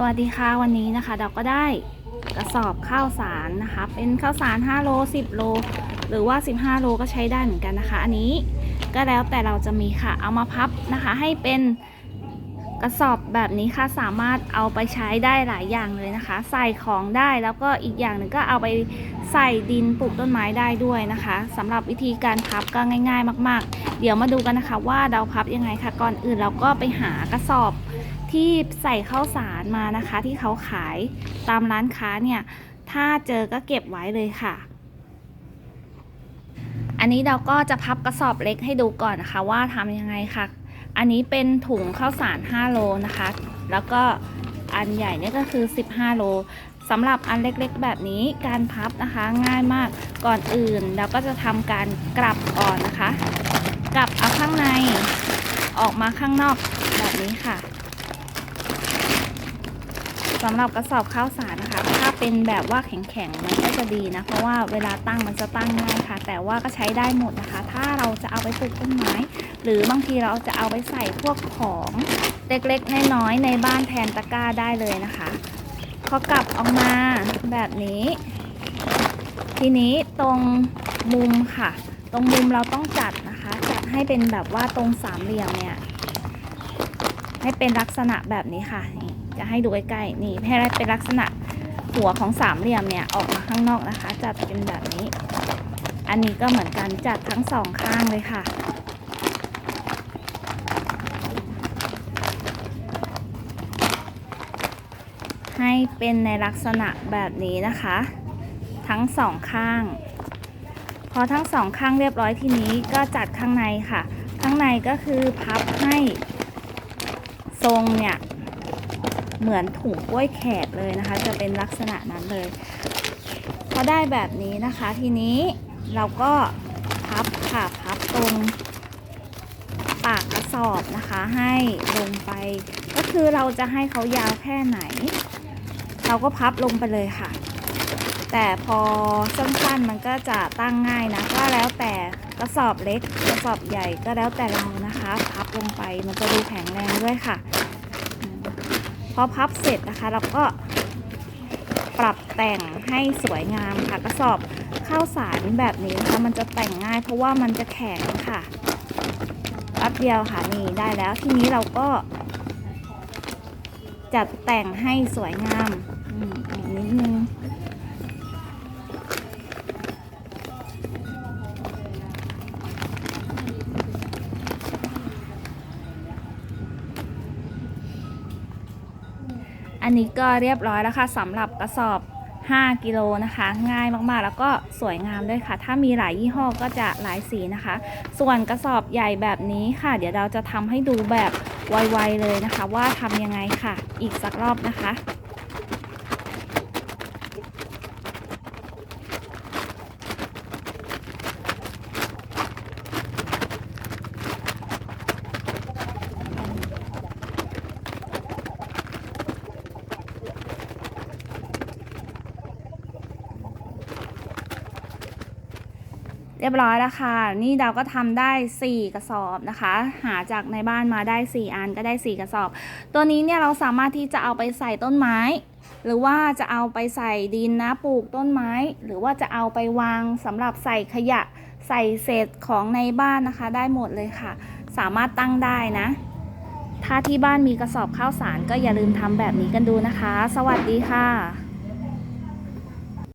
สวัสดีค่ะวันนี้นะคะ เราก็ได้กระสอบข้าวสารนะคะ เป็นข้าวสาร 5 โล 10 โล หรือว่า 15 โลก็ใช้ได้เหมือนกันนะคะ อันนี้ก็แล้วแต่เราจะมีค่ะ เอามาพับนะคะ ให้เป็นกระสอบแบบนี้ค่ะสามารถเอาไปใช้ได้หลายอย่างเลยนะคะ ใส่ของได้แล้วก็อีกอย่างหนึ่งก็เอาไปใส่ดินปลูกต้นไม้ได้ด้วยนะคะสำหรับวิธีการพับก็ง่าย ๆ มาก ๆ เดี๋ยวมาดูกันนะคะ ว่าเราพับยังไงค่ะก่อนอื่นเราก็ไปหากระสอบ ที่ใส่ข้าวสารมานะคะ ที่เขาขายตามร้านค้าเนี่ย ถ้าเจอก็เก็บไว้เลยค่ะ อันนี้เราก็จะพับกระสอบเล็กให้ดูก่อนนะคะว่าทำยังไงค่ะ อันนี้เป็นถุงข้าวสาร 5 โลนะคะ แล้วก็อันใหญ่เนี่ยก็คือ 15 โลสำหรับอันเล็กๆ แบบนี้การพับนะคะง่ายมากก่อนอื่นเราก็จะทำการกลับก่อนนะคะ กลับเอาข้างในออกมาข้างนอกแบบนี้ค่ะ สำหรับกระสอบข้าวสารนะคะ ถ้าเป็นแบบว่าแข็งๆมันก็จะดีนะ เพราะว่าเวลาตั้งมันจะตั้งง่ายค่ะ แต่ว่าก็ใช้ได้หมดนะคะ ถ้าเราจะเอาไปปลูกต้นไม้ หรือบางทีเราจะเอาไปใส่พวกของเล็กๆน้อยๆในบ้านแทนตะกร้าได้เลยนะคะพอกลับออกมาแบบนี้ ทีนี้ตรงมุมค่ะ ตรงมุมเราต้องจัดนะคะ จัดให้เป็นแบบว่าตรงสามเหลี่ยมเนี่ย ให้เป็นลักษณะแบบนี้ค่ะ จะให้ดูใกล้ๆนี่ให้เป็นลักษณะหัวของสามเหลี่ยมเนี่ยออกมาข้างนอกนะคะ จัดเป็นแบบนี้ อันนี้ก็เหมือนกันจัดทั้งสองข้างเลยค่ะ ให้เป็นในลักษณะแบบนี้นะคะ ทั้งสองข้าง พอทั้งสองข้างเรียบร้อยทีนี้ก็จัดข้างในค่ะ ข้างในก็คือพับให้ทรงเนี่ย เหมือนถุงกล้วยแขกเลยนะคะ จะเป็นลักษณะนั้นเลย พอได้แบบนี้นะคะทีนี้เราก็พับค่ะพับตรงปากกระสอบนะคะให้ลงไป ก็คือเราจะให้เขายาวแค่ไหน เราก็พับลงไปเลยค่ะ แต่พอสั้นๆมันก็จะตั้งง่ายนะก็แล้วแต่กระสอบเล็กกระสอบใหญ่ก็แล้วแต่เรานะคะ พับลงไปมันจะดูแข็งแรงด้วยค่ะ อพับเสร็จนะคะ เราก็ปรับแต่งให้สวยงามค่ะ กระสอบข้าวสารแบบนี้นะคะมันจะแต่งง่ายเพราะว่ามันจะแข็งค่ะแป๊บเดียวค่ะนี่ได้แล้วทีนี้เราก็ จัดแต่งให้สวยงามมอี อันนี้ก็เรียบร้อยแล้วค่ะสำหรับกระสอบ 5 กิโลนะคะ ง่ายมากๆ แล้วก็สวยงามด้วยค่ะ ถ้ามีหลายยี่ห้อก็จะหลายสีนะคะ ส่วนกระสอบใหญ่แบบนี้ค่ะ เดี๋ยวเราจะทำให้ดูแบบไวๆเลยนะคะ ว่าทำยังไงค่ะ อีกสักรอบนะคะ เรียบร้อยแล้วค่ะ นี่เราก็ทำได้ 4 กระสอบนะคะ หาจากในบ้านมาได้ 4 อันก็ได้ 4 กระสอบ ตัวนี้เนี่ยเราสามารถที่จะเอาไปใส่ต้นไม้ หรือว่าจะเอาไปใส่ดินนะปลูกต้นไม้ หรือว่าจะเอาไปวางสำหรับใส่ขยะใส่เศษของในบ้านนะคะ ได้หมดเลยค่ะ สามารถตั้งได้นะ ถ้าที่บ้านมีกระสอบข้าวสารก็อย่าลืมทำแบบนี้กันดูนะคะ สวัสดีค่ะ